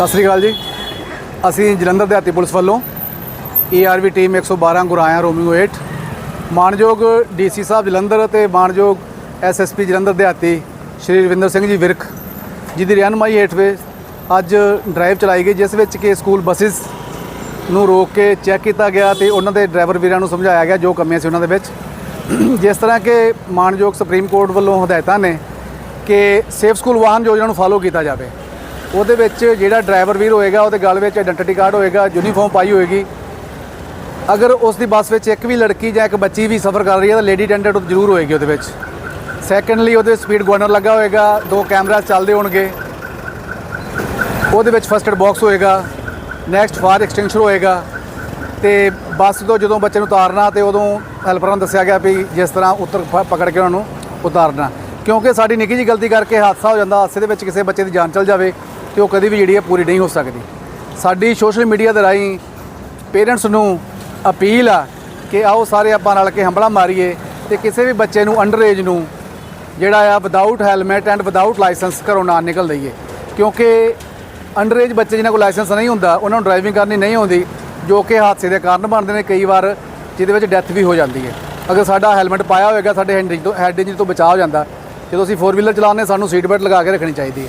ਸਤਿ ਸ੍ਰੀ ਅਕਾਲ ਜੀ। ਅਸੀਂ ਜਲੰਧਰ ਦਿਹਾਤੀ ਪੁਲਿਸ ਵੱਲੋਂ ਏਆਰਵੀ ਟੀਮ 112 ਗੁਰਾਇਆ, ਰੋਮੀਓ 8 ਮਾਨਯੋਗ ਡੀਸੀ ਸਾਹਿਬ ਜਲੰਧਰ ਤੇ ਮਾਨਯੋਗ ਐਸਐਸਪੀ ਜਲੰਧਰ ਦਿਹਾਤੀ ਸ਼੍ਰੀ ਰਵਿੰਦਰ ਸਿੰਘ ਜੀ ਵਿਰਕ ਜੀ ਦੀ ਰਹਿਨਮਾਈ ਹੇਠ ਅੱਜ ਡਰਾਈਵ ਚਲਾਈ ਗਈ, ਜਿਸ ਵਿੱਚ ਕਿ ਸਕੂਲ ਬੱਸਿਸ ਨੂੰ ਰੋਕ ਕੇ ਚੈੱਕ ਕੀਤਾ ਗਿਆ ਤੇ ਉਹਨਾਂ ਦੇ ਡਰਾਈਵਰ ਵੀਰਾਂ ਨੂੰ ਸਮਝਾਇਆ ਗਿਆ ਜੋ ਕਮੀਆਂ ਸੀ ਉਹਨਾਂ ਦੇ ਵਿੱਚ। ਜਿਸ ਤਰ੍ਹਾਂ ਕਿ ਮਾਨਯੋਗ ਸੁਪਰੀਮ ਕੋਰਟ ਵੱਲੋਂ ਹਦਾਇਤਾਂ ਨੇ ਕਿ ਸੇਫ ਸਕੂਲ ਵਾਹਨ ਯੋਜਨਾ ਨੂੰ ਫਾਲੋ ਕੀਤਾ ਜਾਵੇ। ਉਹਦੇ ਵਿੱਚ ਜਿਹੜਾ ਡਰਾਈਵਰ ਵੀਰ ਹੋਏਗਾ, ਉਹਦੇ ਗਲ ਵਿੱਚ ਆਇਡੈਂਟੀਟੀ ਕਾਰਡ ਹੋਏਗਾ ਯੂਨੀਫਾਰਮ ਪਾਈ ਹੋਏਗੀ। ਅਗਰ ਉਸ ਦੀ ਬੱਸ ਵਿੱਚ ਇੱਕ ਵੀ ਲੜਕੀ ਜਾਂ ਇੱਕ ਬੱਚੀ ਵੀ ਸਫ਼ਰ ਕਰ ਰਹੀ ਹੈ, ਤਾਂ ਲੇਡੀ ਅਟੈਂਡੈਂਟ ਜ਼ਰੂਰ ਹੋਏਗੀ ਉਹਦੇ ਵਿੱਚ। ਸੈਕੰਡਲੀ ਉਹਦੇ ਸਪੀਡ ਗਵਰਨਰ ਲੱਗਾ ਹੋਏਗਾ, ਦੋ ਕੈਮਰਾ ਚੱਲਦੇ ਹੋਣਗੇ। ਉਹਦੇ ਵਿੱਚ ਫਸਟ ਏਡ ਬਾਕਸ ਹੋਏਗਾ ਨੈਕਸਟ ਫਾਇਰ ਐਕਸਟੈਂਸ਼ਨ ਹੋਏਗਾ। ਤੇ ਬੱਸ ਤੋਂ ਜਦੋਂ ਬੱਚੇ ਨੂੰ ਉਤਾਰਨਾ ਤੇ ਉਦੋਂ ਹੈਲਪਰਾਂ ਨੂੰ ਦੱਸਿਆ ਗਿਆ ਵੀ ਜਿਸ ਤਰ੍ਹਾਂ ਉੱਤਰ ਫ- ਪਕੜ ਕੇ ਉਹਨਾਂ ਨੂੰ ਉਤਾਰਨਾ। ਕਿਉਂਕਿ ਸਾਡੀ ਨਿੱਕੀ ਜਿਹੀ ਗਲਤੀ ਕਰਕੇ ਹਾਦਸਾ ਹੋ ਜਾਂਦਾ, ਹਾਦਸੇ ਦੇ ਵਿੱਚ ਕਿਸੇ ਬੱਚੇ ਦੀ ਜਾਨ ਚਲ ਜਾਵੇ। ਤੇ ਉਹ ਕਦੀ ਵੀ ਜਿਹੜੀ ਹੈ ਪੂਰੀ ਨਹੀਂ ਹੋ ਸਕਦੀ। ਸਾਡੀ ਸੋਸ਼ਲ ਮੀਡੀਆ ਦੇ ਰਾਹੀਂ ਪੇਰੈਂਟਸ ਨੂੰ ਅਪੀਲ ਆ ਕਿ ਆਓ ਸਾਰੇ ਆਪਾਂ ਰਲ ਕੇ ਹੰਬਲਾ ਮਾਰੀਏ ਤੇ ਕਿਸੇ ਵੀ ਬੱਚੇ ਨੂੰ ਅੰਡਰ ਏਜ ਨੂੰ ਜਿਹੜਾ ਆ without helmet and without licence ਘਰੋਂ ਨਾ ਨਿਕਲ ਦਈਏ। ਕਿਉਂਕਿ ਅੰਡਰ ਏਜ ਬੱਚੇ ਜਿਨ੍ਹਾਂ ਕੋਲ ਲਾਇਸੈਂਸ ਨਹੀਂ ਹੁੰਦਾ, ਉਹਨਾਂ ਨੂੰ ਡਰਾਈਵਿੰਗ ਕਰਨੀ ਨਹੀਂ ਆਉਂਦੀ, ਜੋ ਕਿ ਹਾਦਸੇ ਦੇ ਕਾਰਨ ਬਣਦੇ ਨੇ ਕਈ ਵਾਰ, ਜਿਹਦੇ ਵਿੱਚ ਡੈਥ ਵੀ ਹੋ ਜਾਂਦੀ ਹੈ। ਅਗਰ ਸਾਡਾ ਹੈਲਮਟ ਪਾਇਆ ਹੋਵੇਗਾ ਸਾਡੇ ਹੈਂਡ ਤੋਂ ਹੈਡ ਇੰਜਰੀ ਤੋਂ ਬਚਾਅ ਹੋ ਜਾਂਦਾ। ਜਦੋਂ ਅਸੀਂ ਫੋਰ ਵੀਲਰ ਚਲਾਉਂਦੇ ਸਾਨੂੰ ਸੀਟ ਬੈਲਟ ਲਗਾ ਕੇ ਰੱਖਣੀ ਚਾਹੀਦੀ ਹੈ।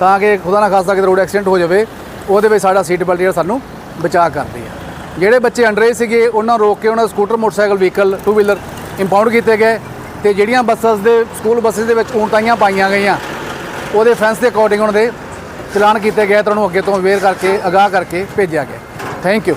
ਤਾਂ ਕਿ ਖੁਦਾ ਨਾ ਖਾਸਤਾ ਕਿਤੇ ਰੋਡ ਐਕਸੀਡੈਂਟ ਹੋ ਜਾਵੇ, ਉਹਦੇ ਵਿੱਚ ਸਾਡਾ ਸੀਟ ਬੈਲਟ ਜਿਹੜਾ ਸਾਨੂੰ ਬਚਾਅ ਕਰਦੀ ਹੈ ਜਿਹੜੇ ਬੱਚੇ ਅੰਡਰੇਜ ਸੀਗੇ, ਉਹਨਾਂ ਨੂੰ ਰੋਕ ਕੇ ਉਹਨਾਂ ਦਾ scooter motorcycle vehicle two wheeler impound ਕੀਤੇ ਗਏ ਤੇ ਜਿਹੜੀਆਂ ਬੱਸਸ ਦੇ ਸਕੂਲ ਬੱਸਸ ਦੇ ਵਿੱਚ ਊਂਟਾਈਆਂ ਪਾਈਆਂ ਗਈਆਂ, ਉਹਦੇ ਫੈਂਸ ਦੇ ਅਕੋਰਡਿੰਗ ਉਹਨਾਂ ਦੇ ਚਲਾਨ ਕੀਤੇ ਗਏ ਤਾਂ ਉਹਨੂੰ ਅੱਗੇ ਤੋਂ ਅਵੇਅਰ ਕਰਕੇ, ਅਗਾਹ ਕਰਕੇ ਭੇਜਿਆ ਗਿਆ। Thank you